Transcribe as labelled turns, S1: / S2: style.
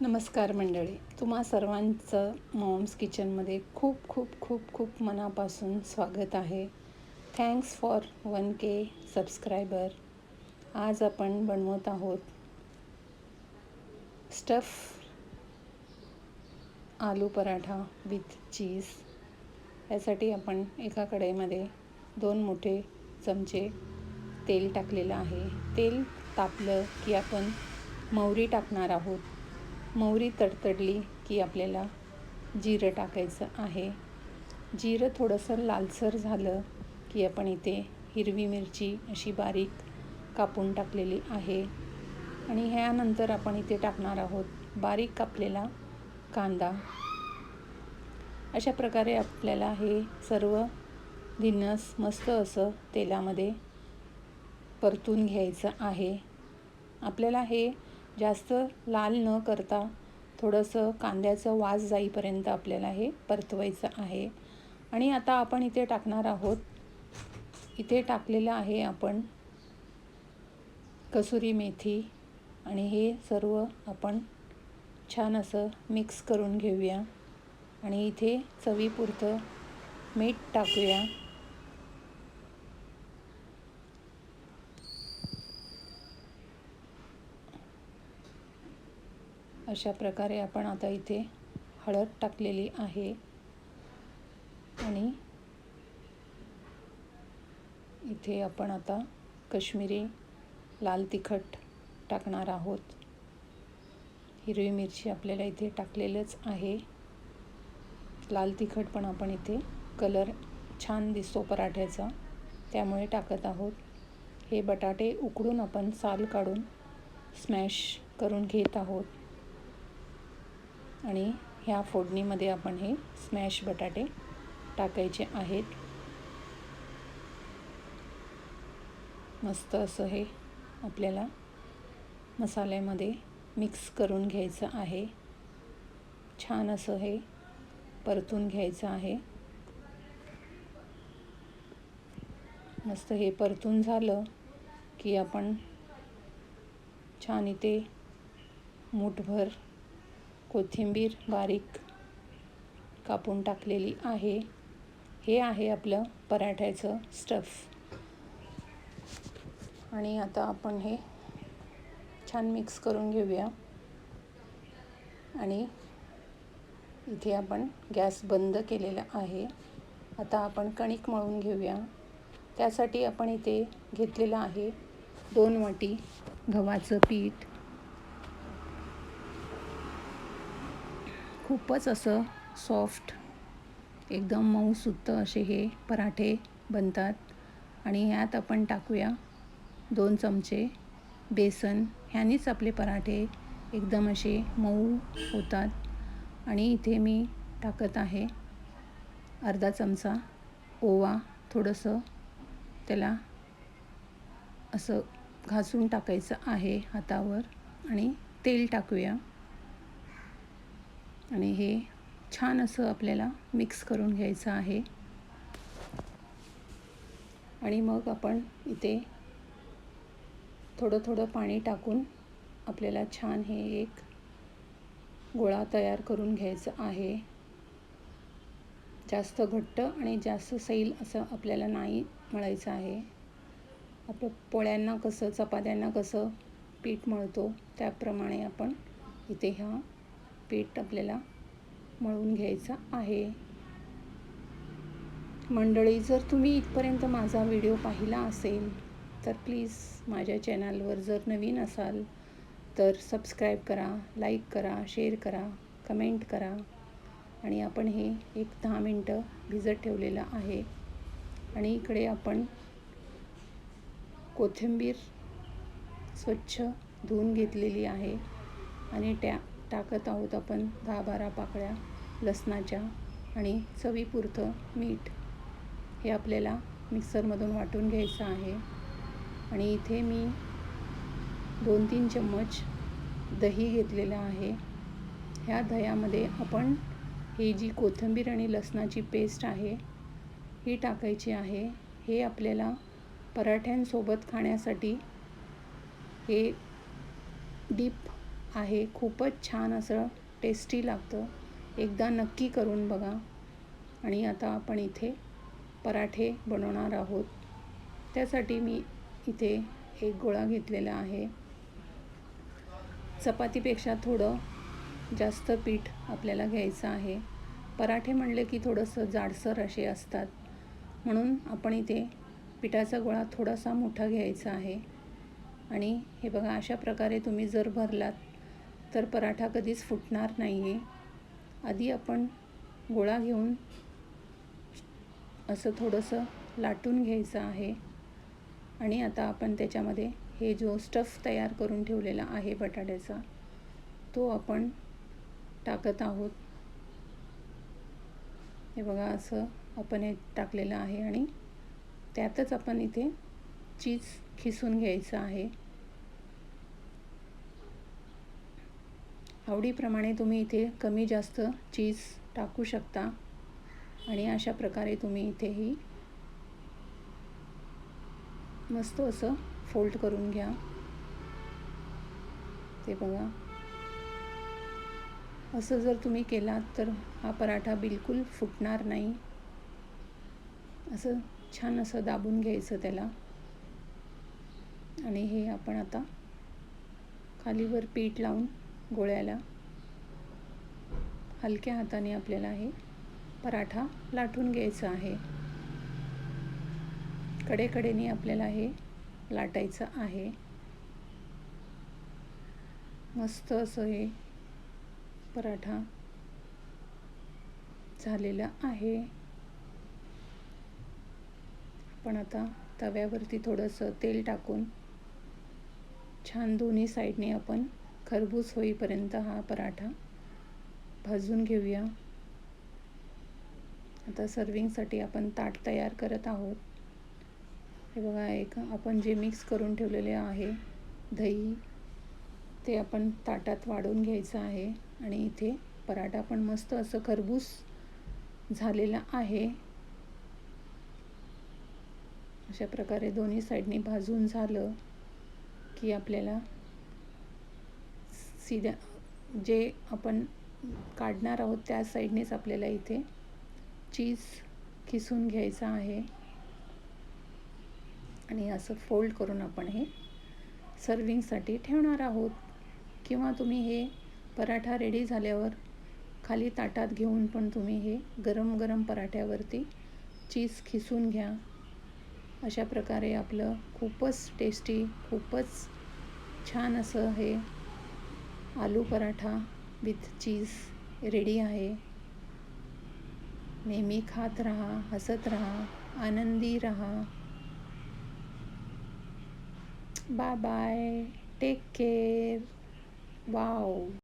S1: नमस्कार मंडळी. तुम्हा सर्वांचं मॉम्स किचनमध्ये खूप खूप खूप खूप मनापासून स्वागत आहे. Thanks for one K subscriber आज आपण बनवत आहोत stuff aloo paratha with cheese यासाठी आपण एका कढईमध्ये दोन मोठे चमचे तेल टाकलेलं आहे. तेल तापलं की आपण मोहरी टाकणार आहोत. मोहरी तडतडली की आपल्याला जिरं टाकायचं आहे. जिरं थोडंसं लालसर झालं की आपण इथे हिरवी मिरची अशी बारीक कापून टाकलेली आहे. आणि ह्यानंतर आपण इथे टाकणार आहोत बारीक कापलेला कांदा. अशा प्रकारे आपल्याला हे सर्व धिन्नस मस्त असं तेलामध्ये परतून घ्यायचं आहे. आपल्याला हे जास्त लाल न करता थोडंसं कांद्याचं वास जाईपर्यंत आपल्याला हे परतवायचं आहे. आणि आता आपण इथे टाकणार आहोत. इथे टाकलेलं आहे आपण कसुरी मेथी आणि हे सर्व आपण छान असं मिक्स करून घेऊया. आणि इथे चवीपुरतं मीठ टाकूया. अशा प्रकारे आपण आता इथे हळद टाकलेली आहे. आणि इथे आपण आता कश्मीरी लाल तिखट टाकणार आहोत. हिरवी मिरची आपल्याला इथे टाकलेलंच आहे. लाल तिखट पण आपण इथे कलर छान दिसतो पराठ्याचा. त्यामुळे टाकत आहोत. हे बटाटे उकडून आपण साल काढून स्मॅश करून घेत आहोत. आणि ह्या फोडणीमध्ये आपण हे स्मॅश बटाटे टाकायचे आहेत. मस्त असं हे आपल्याला मसाल्यामध्ये मिक्स करून घ्यायचं आहे. छान असं हे परतून घ्यायचं आहे. मस्त हे परतून झालं की आपण छान इथे मूठभर कोथिंबीर बारीक कापून टाकलेली आहे. हे आहे आपलं पराठ्याचं स्टफ आणि आता आपण हे छान मिक्स करून घेऊया. आणि इथे आपण गॅस बंद केलेला आहे. आता आपण कणिक मळून घेऊया. त्यासाठी आपण इथे घेतलेलं आहे दोन वाटी गव्हाचं पीठ. खूपच असं सॉफ्ट एकदम मऊसुत्त असे हे पराठे बनतात. आणि ह्यात आपण टाकूया दोन चमचे बेसन. ह्यानीच आपले पराठे एकदम असे मऊ होतात. आणि इथे मी टाकत आहे अर्धा चमचा ओवा. थोडंसं त्याला असं घासून टाकायचं आहे हातावर. आणि तेल टाकूया. आणि हे छान असं आपल्याला मिक्स करून घ्यायचं आहे. आणि मग आपण इथे थोडं थोडं पाणी टाकून आपल्याला छान हे एक गोळा तयार करून घ्यायचं आहे. जास्त घट्ट आणि जास्त सैल असं आपल्याला नाही मळायचं आहे. आपलं पोळ्यांना कसं चपात्यांना कसं पीठ मळतो त्याप्रमाणे आपण इथे ह्या पीठ आपल्याला मळून घ्यायचं आहे. मंडळी जर तुम्ही इथपर्यंत माझा व्हिडिओ पाहिला असेल तर प्लीज माझ्या चॅनलवर जर नवीन असाल तर सबस्क्राईब करा लाईक करा शेअर करा कमेंट करा. आणि आपण हे एक दहा मिनटं भिजत ठेवलेलं आहे. आणि इकडे आपण कोथिंबीर स्वच्छ धुवून घेतलेली आहे. आणि त्या टाकत आहोत आपण दहा बारा पाकळ्या लसणाच्या आणि चवीपुरतं मीठ हे आपल्याला मिक्सरमधून वाटून घ्यायचं आहे. आणि इथे मी दोन तीन चम्मच दही घेतलेलं आहे. ह्या दह्यामध्ये आपण ही जी कोथिंबीर आणि लसणाची पेस्ट आहे ही टाकायची आहे. हे आपल्याला पराठ्यांसोबत खाण्यासाठी हे डीप आहे. खूपच छान असं टेस्टी लागतं. एकदा नक्की करून बघा. आणि आता आपण इथे पराठे बनवणार आहोत. त्यासाठी मी इथे एक गोळा घेतलेला आहे. चपातीपेक्षा थोडं जास्त पीठ आपल्याला घ्यायचं आहे. पराठे म्हणले की थोडंसं जाडसर असे असतात. म्हणून आपण इथे पिठाचा गोळा थोडासा मोठा घ्यायचा आहे. आणि हे बघा अशा प्रकारे तुम्ही जर भरलात तर पराठा कधीच फुटणार नाही आहे आधी आपण गोळा घेऊन असं थोडंसं लाटून घ्यायचं आहे. आणि आता आपण त्याच्यामध्ये हे जो स्टफ तयार करून ठेवलेला आहे बटाट्याचा तो आपण टाकत आहोत. हे बघा असं आपण हे टाकलेलं आहे आणि त्यातच आपण इथे चीज खिसून घ्यायचं आहे. आवडीप्रमाणे तुम्ही इथे कमी जास्त चीज टाकू शकता. आणि अशा प्रकारे तुम्ही इथेही मस्त असं फोल्ड करून घ्या. ते बघा. असं जर तुम्ही केलात तर हा पराठा बिलकुल फुटणार नाही. असं छान असं दाबून घ्यायचं त्याला. आणि हे आपण आता खालीवर पीठ लावून गोळ्याला. हलक्या हाताने आपल्याला हे पराठा लाटून घ्यायचा आहे. कडेकडेने आपल्याला हे लाटायचं आहे. मस्त असं हे पराठा झालेला आहे. आपण आता तव्यावरती थोडंसं तेल टाकून छान दोन्ही साईडने आपण खरबूज होईपर्यंत हा पराठा भाजून घेऊया. आता सर्विंगसाठी आपण ताट तयार करत आहोत. हे बघा एक आपण जे मिक्स करून ठेवलेले आहे दही ते आपण ताटात वाढून घ्यायचं आहे आणि इथे पराठा पण मस्त असं खरबूस झालेला आहे. अशा प्रकारे दोन्ही साईडनी भाजून झालं की आपल्याला सिद्या जे आपण काढणार आहोत त्या साईडनेच आपल्याला इथे चीज किसून घ्यायचं आहे. आणि असं फोल्ड करून आपण हे सर्विंगसाठी ठेवणार आहोत. किंवा तुम्ही हे पराठा रेडी झाल्यावर खाली ताटात घेऊन पण तुम्ही हे गरम गरम पराठ्यावरती चीज खिसून घ्या. अशा प्रकारे आपलं खूपच टेस्टी खूपच छान असं हे aloo paratha with cheese ready आहे. नेहमी खात राहा हसत राहा आनंदी राहा. Bye bye take care wow